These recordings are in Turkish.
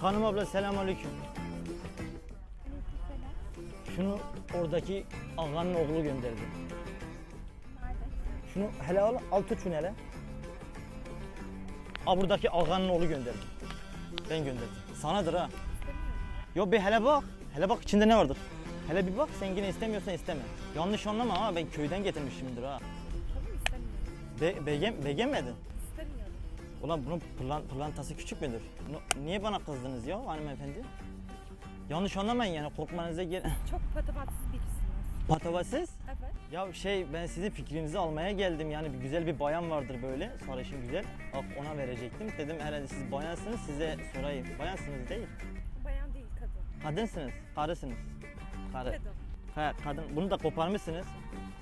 Hanım abla selamünaleyküm. Aleykümselam. Şunu oradaki ağanın oğlu gönderdi. Şunu hele al, al tut şunu hele. Aa buradaki ağanın oğlu gönderdi. Ben gönderdim. Sanadır ha. Yo bir hele bak. Hele bak içinde ne vardır. Hele bir bak sen yine istemiyorsan isteme. Yanlış anlama ama ben köyden getirmişimdir ha. Be, begem, beğenmedin. Ulan bunun pırlan, pırlantası küçük müdür? No- niye bana kızdınız ya hanımefendi? Yanlış anlamayın yani korkmanıza gerek... Çok patavatsız birisiniz. Patavatsız? Evet. Ya şey ben sizin fikrinizi almaya geldim yani bir güzel bir bayan vardır böyle sarışın güzel. Bak ona verecektim. Dedim herhalde siz bayansınız size sorayım. Bayansınız değil. Bayan değil kadın. Kadınsınız. Karısınız. Karı. Kadın. He kadın. Bunu da koparmışsınız.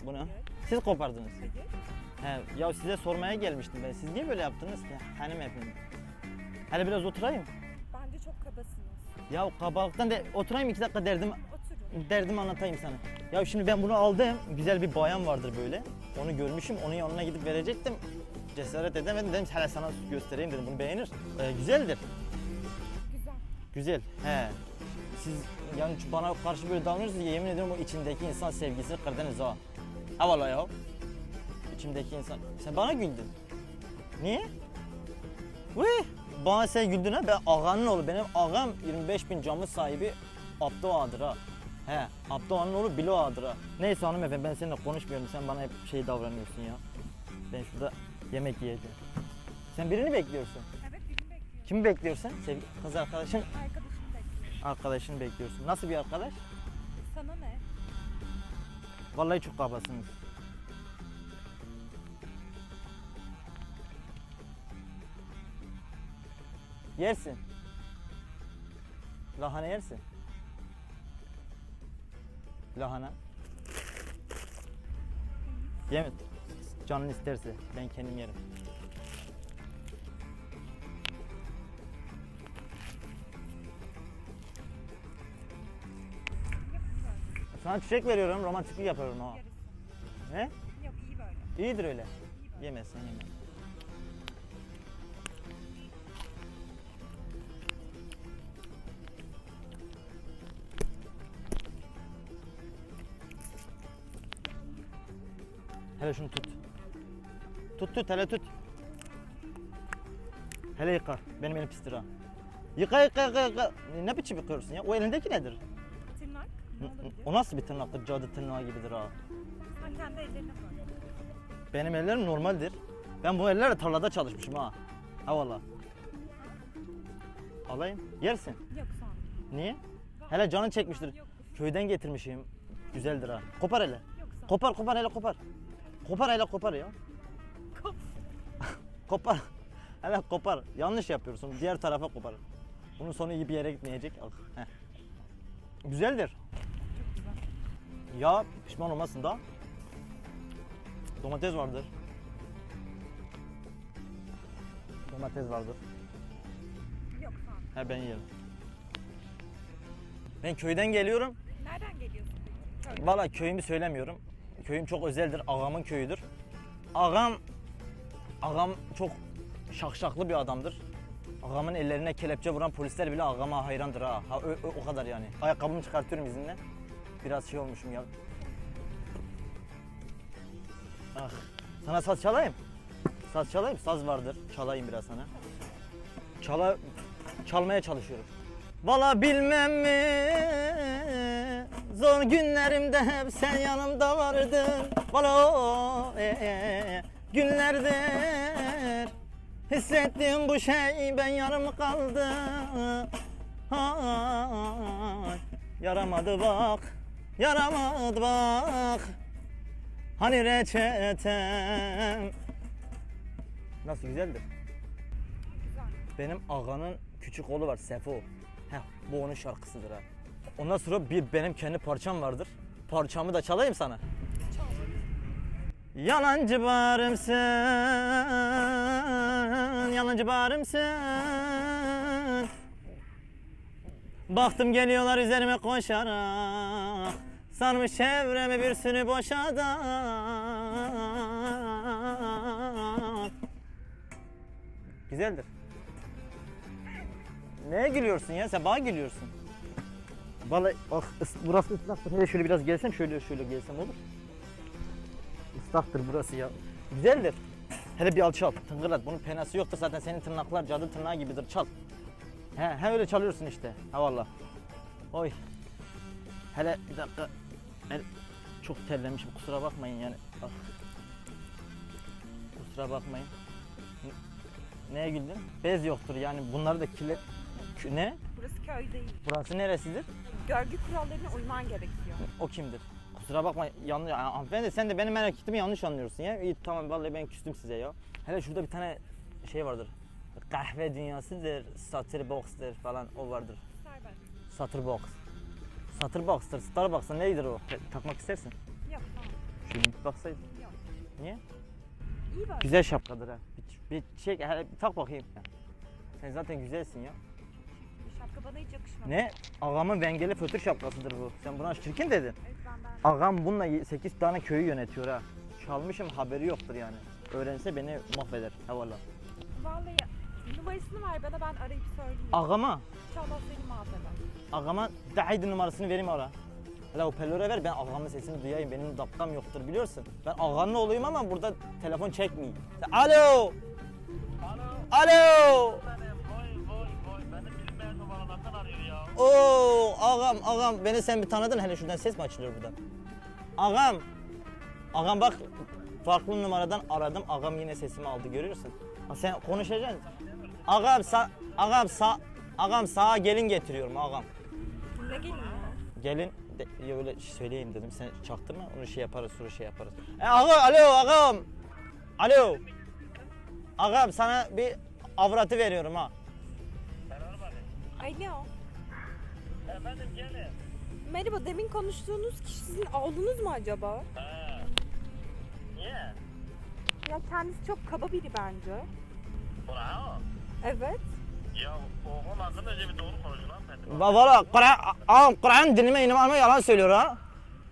Bunu. Evet. Siz kopardınız. Hayır. He ya size sormaya gelmiştim ben. Siz niye böyle yaptınız ki hanımefendi? Hele biraz oturayım. Bence çok kabasınız. Ya kabalıktan de oturayım iki dakika derdim Oturun. derdimi anlatayım sana. Ya şimdi ben bunu aldım. Güzel bir bayan vardır böyle. Onu görmüşüm. Onun yanına gidip verecektim. Cesaret edemedim. Dedim hele sana göstereyim dedim. Bunu beğenir. Ee, güzeldir. Güzel. Güzel. He. Siz yani bana karşı böyle davranıyorsunuz ya, yemin ediyorum o içindeki insan sevgisini kırdınız ha. Ha vallahi ya. İçimdeki insan. Sen bana güldün. Niye? Vıh! Bana sen güldün ha. Ben ağanın oğlu. Benim ağam 25 bin camı sahibi Abdo Ağa'dır ha. He. Abdo Ağa'nın oğlu Bilo Ağa'dır ha. Neyse hanımefendi ben seninle konuşmuyorum. Sen bana hep şey davranıyorsun ya. Ben şurada yemek yiyeceğim. Sen birini bekliyorsun. Evet birini bekliyorum. Kimi bekliyorsun? Sevgi kız arkadaşın Arkadaşımı bekliyorum. arkadaşını bekliyorsun. Nasıl bir arkadaş? Sana ne? Vallahi çok kabasınız. Yersin. Lahana yersin. Lahana. Yeme. Canın isterse ben kendim yerim. Sana çiçek veriyorum, romantiklik yapıyorum. Yarısı. Ne? Yok iyi böyle. İyidir öyle. İyi böyle. Yemezsen yeme. Hele şunu tut. Tut tut hele tut. Hele yıka. Benim elim pistir ha. Yıka yıka yıka yıka. Ne biçim yıkıyorsun ya? O elindeki nedir? Tırnak. O nasıl bir tırnaktır? Cadı tırnağı gibidir ha. Sen kendi ellerine koy. Benim ellerim normaldir. Ben bu ellerle tarlada çalışmışım ha. Ha valla. Alayım. Yersin. Yok sağ ol. Niye? Hele canın çekmiştir. Yok. Köyden getirmişim. Güzeldir ha. Kopar hele. Yok sağ ol. Kopar kopar hele kopar. Kopar hele kopar ya. Kop. Kopar. Hele kopar. Yanlış yapıyorsun. Diğer tarafa kopar. Bunun sonu iyi bir yere gitmeyecek. Al. Heh. Güzeldir. Çok güzel. Ya pişman olmasın da. Domates vardır. Domates vardır. Yok ol. He ben yerim. Ben köyden geliyorum. Nereden geliyorsun peki? Valla köyümü söylemiyorum. Köyüm çok özeldir. Ağamın köyüdür. Ağam ağam çok şakşaklı bir adamdır. Ağamın ellerine kelepçe vuran polisler bile ağama hayrandır ha. ha o, o- o kadar yani. Ayakkabımı çıkartıyorum izinle. Biraz şey olmuşum ya. Ah. Sana saz çalayım. Saz çalayım. Saz vardır. Çalayım biraz sana. Çala çalmaya çalışıyorum. Valla bilmem mi Zor günlerimde hep sen yanımda vardın Valla o e, e, günlerdir Hissettiğim bu şey ben yarım kaldı Ay, Yaramadı bak Yaramadı bak Hani reçetem Nasıl güzeldir? Güzel. Benim ağanın küçük oğlu var Sefo. Heh, bu onun şarkısıdır ha. Ondan sonra bir benim kendi parçam vardır. Parçamı da çalayım sana. Çal. Yalancı barımsın, yalancı barımsın. Baktım geliyorlar üzerime koşarak. Sarmış çevremi bir sürü boş adam. Güzeldir. Neye gülüyorsun ya? Sen bana gülüyorsun. Vallahi bak ıs- burası ıslaktır. Hele şöyle biraz gelsem şöyle şöyle gelsem olur. Islaktır burası ya. Güzeldir. Hele bir al çal. Tıngırlat. Bunun penası yoktur zaten senin tırnaklar cadı tırnağı gibidir. Çal. He, he öyle çalıyorsun işte. Ha valla. Oy. Hele bir dakika. El, çok terlemişim kusura bakmayın yani. Ah. Kusura bakmayın. N- Neye güldün? Bez yoktur yani bunları da kirlet... Kü- Ne? Burası köy değil. Burası neresidir? Görgü kurallarına uyman gerekiyor. O kimdir? Kusura bakma yanlış. Yani hanımefendi sen de benim hareketimi yanlış anlıyorsun ya. İyi tamam vallahi ben küstüm size ya. Hele şurada bir tane şey vardır. Kahve dünyasıdır, satır box'tır falan o vardır. Serbest. Satır box. Satır box'tır, Starbucks'ta neydir o? E, Takmak istersin. Yok tamam. Şöyle bir baksaydın. Yok. Niye? İyi böyle. Güzel şapkadır ha. Bir, bir şey, hele bir tak bakayım. Sen zaten güzelsin ya. Bana hiç yakışmadı. Ne? Ağamın vengeli fötür şapkasıdır bu. Sen buna çirkin dedin. Evet ben ben. Ağam bununla 8 tane köyü yönetiyor ha. Çalmışım haberi yoktur yani. Öğrense beni mahveder. Ha valla. Vallahi numarasını ver bana ben arayıp söyleyeyim. Ağama, İnşallah seni mahveder. ağama dahiydi numarasını vereyim ara. Hele hoparlöre ver ben ağamın sesini duyayım. Benim dapkam yoktur biliyorsun. Ben ağanın oğluyum ama burada telefon çekmeyeyim. Alo! Alo! Benim arıyor ya. Oo ağam ağam beni sen bir tanıdın hele şuradan ses mi açılıyor buradan? Ağam. Ağam bak farklı numaradan aradım ağam yine sesimi aldı görüyorsun. Ha, sen konuşacaksın. Ağam sa ağam sa ağam sağa gelin getiriyorum ağam. Ne gelin? Gelin de, ya öyle söyleyeyim dedim sen çaktırma onu şey yaparız sonra şey yaparız. E ağa alo ağam. Alo. Ağam sana bir avratı veriyorum ha. Alo. Efendim gelin. Merhaba demin konuştuğunuz kişi sizin oğlunuz mu acaba? He. Niye? Ya kendisi çok kaba biri bence. Bravo. Evet. Ya oğlum hakkında önce bir doğru konuşun lan sen. Va- Valla Kur'an, ağam Kur'an dinime inanma ama yalan söylüyor ha.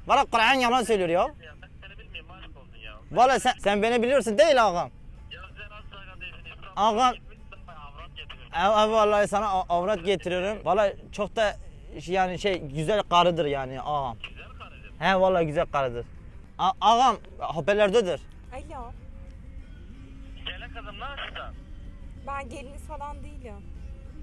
Valla Kur'an yalan söylüyor ya. Ya ben seni bilmiyorum aşk olsun ya. Valla sen, sen beni biliyorsun değil ağam. Ya sen az saygın değilsin. Ağam. Ev, vallahi sana avrat getiriyorum. Valla çok da yani şey güzel karıdır yani ağam. Güzel karıcığım. He valla güzel karıdır. A- ağam haberlerdedir. Alo. Gele kızım açtın? Ben geliniz falan değilim.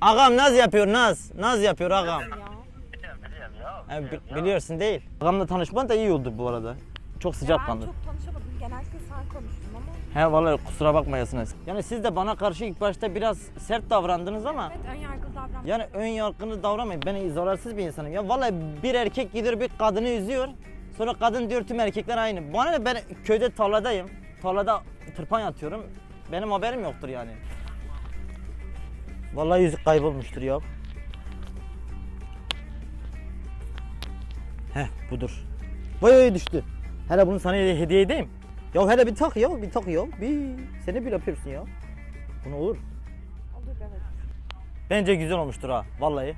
Ağam naz yapıyor naz. Naz yapıyor ağam. Ya. Biliyorum biliyorum ya. Biliyorum ya. biliyorsun değil. Ağamla tanışman da iyi oldu bu arada. Çok sıcak ben kanlı. çok tanışamadım. Genellikle sen konuştun ama. He vallahi kusura bakmayasınız. Yani siz de bana karşı ilk başta biraz sert davrandınız ama Evet ön yargılı davranma. Yani ön yargını davranmayın. Ben zararsız bir insanım. Ya vallahi bir erkek gidiyor bir kadını üzüyor. Sonra kadın diyor tüm erkekler aynı. Bana ne ben köyde tarladayım. Tarlada tırpan yatıyorum. Benim haberim yoktur yani. Vallahi yüzük kaybolmuştur ya. Heh budur. Vay vay düştü. Hele bunu sana hediye edeyim. Ya hele bir tak ya bir tak ya. Bir seni bir yapıyorsun ya. Bunu olur. Olur evet. Bence güzel olmuştur ha vallahi.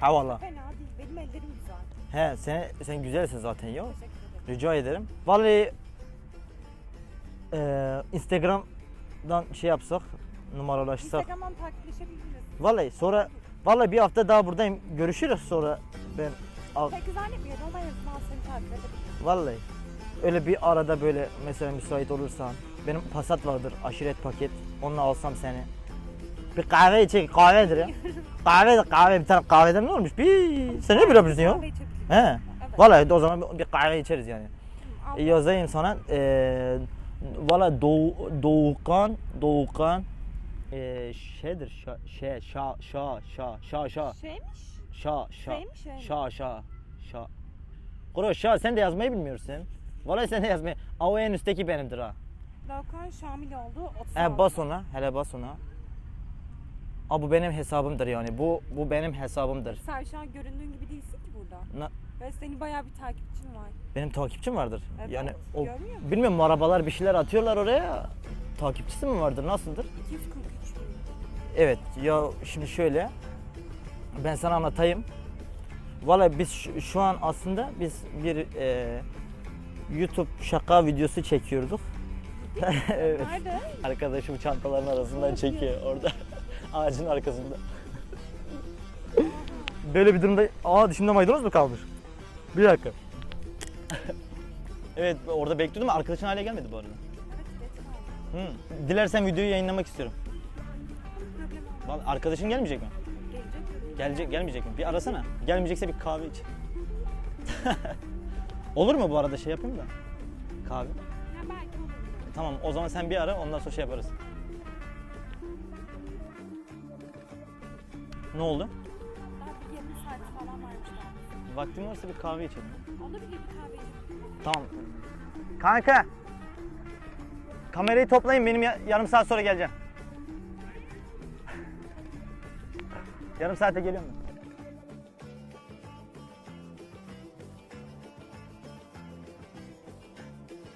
Ha vallahi. Fena değil. Benim ellerim güzel. He sen sen güzelsin zaten ya. Teşekkür ederim. Rica ederim. Vallahi eee Instagram'dan şey yapsak, numaralaşsak. Instagram'dan takipleşebiliriz. Vallahi sonra vallahi bir hafta daha buradayım. Görüşürüz sonra ben al, Peki zannetmiyorum ama en azından seni takip edebilirim. vallahi öyle bir arada böyle mesela müsait olursan benim Passat vardır aşiret paket. Onunla alsam seni. Bir kahve içecek kahvedir ya. kahve kahve bir tane kahveden ne olmuş? Bir sen ne biliyorsun ya? He. Vallahi o zaman bir- kahve içeriz yani. E, yazayım sana. Ee, Valla Doğu, Doğukan, Doğukan ee, şeydir şa, şey, şa, şa, şa, şa, şa, Şeymiş. şa, şa, Şey mi, şey mi? şa, şa, şa. Kuro şa sen de yazmayı bilmiyorsun. Vallahi sen de yazmayı. Aa, O en üstteki benimdir ha. Doğukan Şamil oldu. 36. He bas ona, hele bas ona. Aa, bu benim hesabımdır yani. Bu bu benim hesabımdır. Sen şu an göründüğün gibi değilsin ki burada. Na- Ve senin bayağı bir takipçin var. benim takipçim vardır. Evet, yani o görmüyor musun? bilmiyorum arabalar bir şeyler atıyorlar oraya. Takipçisi mi vardır? Nasıldır? 243 bin. Evet ya şimdi şöyle ben sana anlatayım. Vallahi biz şu, şu an aslında biz bir e, YouTube şaka videosu çekiyorduk. evet. Nerede? Arkadaşım çantaların arasından çekiyor orada ağacın arkasında. Böyle bir durumda aa dişimde maydanoz mu kalmış? Bir dakika. evet orada bekliyordum ama arkadaşın hala gelmedi bu arada. Hı. Dilersen videoyu yayınlamak istiyorum. Vallahi arkadaşın gelmeyecek mi? Gelecek. Gelecek, gelmeyecek mi? Bir arasana. Gelmeyecekse bir kahve iç. Olur mu bu arada şey yapayım da? Kahve. Ha, belki olur. Tamam o zaman sen bir ara ondan sonra şey yaparız. Ne oldu? Daha bir yarım saat falan varmış daha. Vaktin varsa bir kahve içelim. Olabilir bir kahve içelim. Tamam. Kanka. Kamerayı toplayın benim ya- yarım saat sonra geleceğim. yarım saate geliyorum ben.